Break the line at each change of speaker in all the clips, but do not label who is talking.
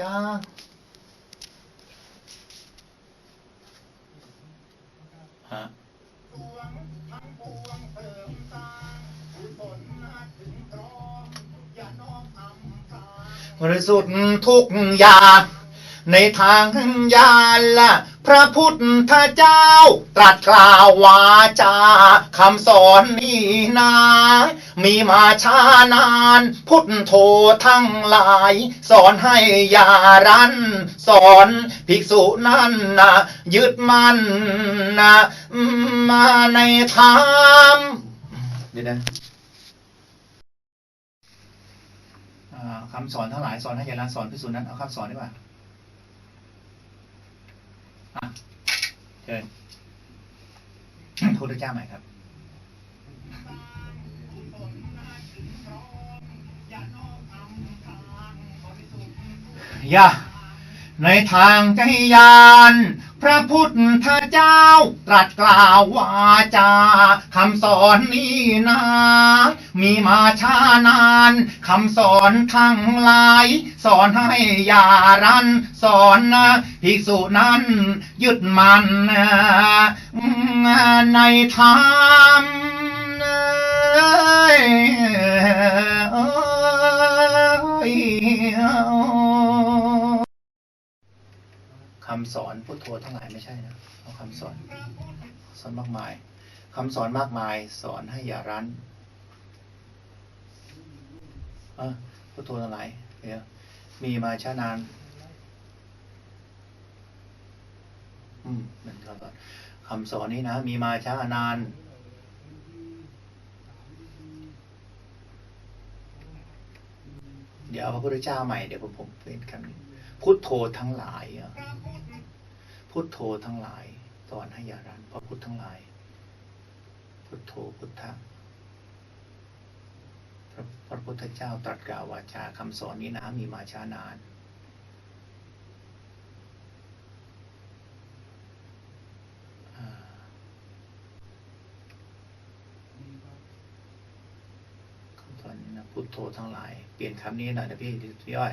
จ้าฮะบริสุทธิ์ทุกอย่างในทางญาณละ พระพุทธเจ้า ตรัสกล่าววาจาคำสอนนี้นา มีมาช้านาน พุทธโธทั้งหลาย สอนให้ยารัน สอนภิกษุนั้นนะยึดมั่นนะมาในธรรมเดี๋ยวนะคำสอนทั้งหลายสอนให้ยารันสอนภิกษุนั้นเอาคำสอนดีกว่าอะ เชิญพุทธเจ้าใหม่ครับอย่าในทางใจยาน ระพุทธเจ้า ตรัสกล่าววาจาคำสอนนี้นามีมาช้านานคำสอนทั้งหลาย สอนให้ยารัน สอนนะภิกษุนั้น ยึดมันในธรรม คำสอนพุทโธทั้งหลายไม่ใช่นะเอาคำสอนสอนมากมายคำสอนมากมาย สอนให้อย่ารั้นอพุทโธทั้งหลายเดี๋ยวมีมาช้านาน อืมนั่นก่อนคำสอนนี้นะมีมาช้านานเดี๋ยวเอาพระพุทธเจ้าใหม่เดี๋ยวผมผมเป็นคำนี้ พุทโธทั้งหลายพุทโธทั้งหลาย สอนให้ยารันเพราะพุทธทั้งหลาย พุทโธพุทธะพระพระพุทธเจ้าตรัสกล่าววาจาคำสอนนี้นะมีมาช้านานคำสอนนี้นะพุทโธทั้งหลาย เปลี่ยนคำนี้หน่อยนะพี่พี่ย่อย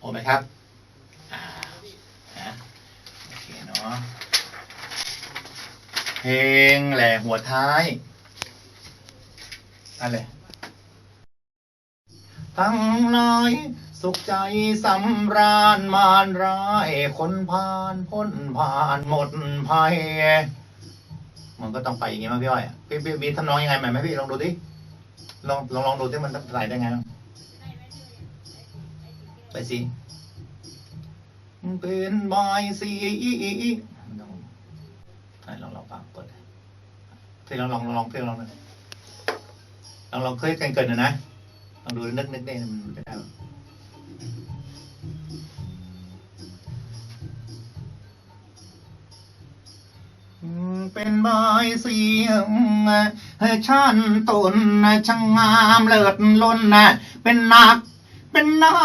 โอไหมครับอ่านะโอเคเนาะเพลงแหล่หัวท้ายอะไรทั้งหลายสุขใจสำราญมานร้ายคนผ่านพ้นผ่านหมดภัยมันก็ต้องไปอย่างงี้มั้งพี่อ้อยพี่พี่มีทำนองยังไงใหม่ไหมพี่ลองดูดิลองลองลองดูที่มันใส่ได้ไง ไปสิเป็นบายสีลองให้ลองลองฟังกดเพลงลองลองลองเพลงลองหน่อยลองลองเคยกันเกินนะนะลองดูนึกนึกได้มันจะได้เป็นบายเสียงให้นตนช่างงามเลิศล้นเป็นนัก เป็นน่า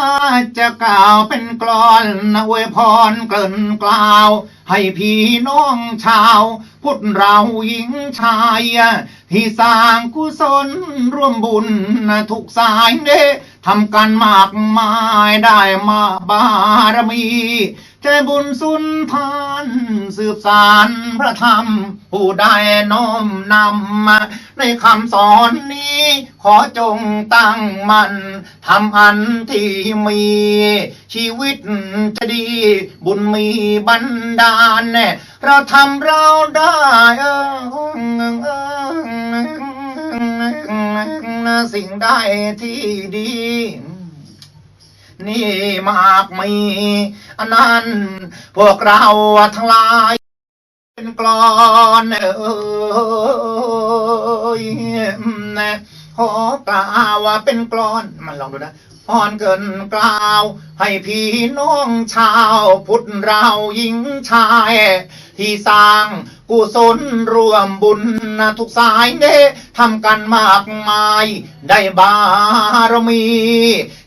จะกล่าวเป็นกลอนอวยพรเกินกล่าว ให้พี่น้องชาว พุทธเราหญิงชาย ที่สร้างกุศลร่วมบุญทุกสายเนทำกันมากมายได้มาบารมีใจบุญสุนทานสืบสารพระธรรม ผู้ได้น้อมนำมาในคำสอนนี้ ขอจงตั้งมันทำอันที่มี ชีวิตจะดี บุญมีบันดาลแน่เราทำเราได้เออ สิ่งได้ที่ดี นี่มากมีอันนั้น พวกเราทั้งหลาย เป็นกรอนเอยนะขอกล่าวว่าเป็นกรอน มันลองดูนะ พรเกินกล่าว ให้พี่น้องชาวพุทธเราหญิงชาย ที่สร้างกุศลรวมบุญนะทุกสายเนทำกันมากมาย ได้บารมี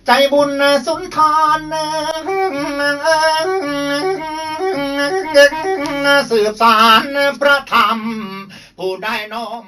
ใจบุญสุนทานสืบสารพระธรรม ผู้ได้น้อม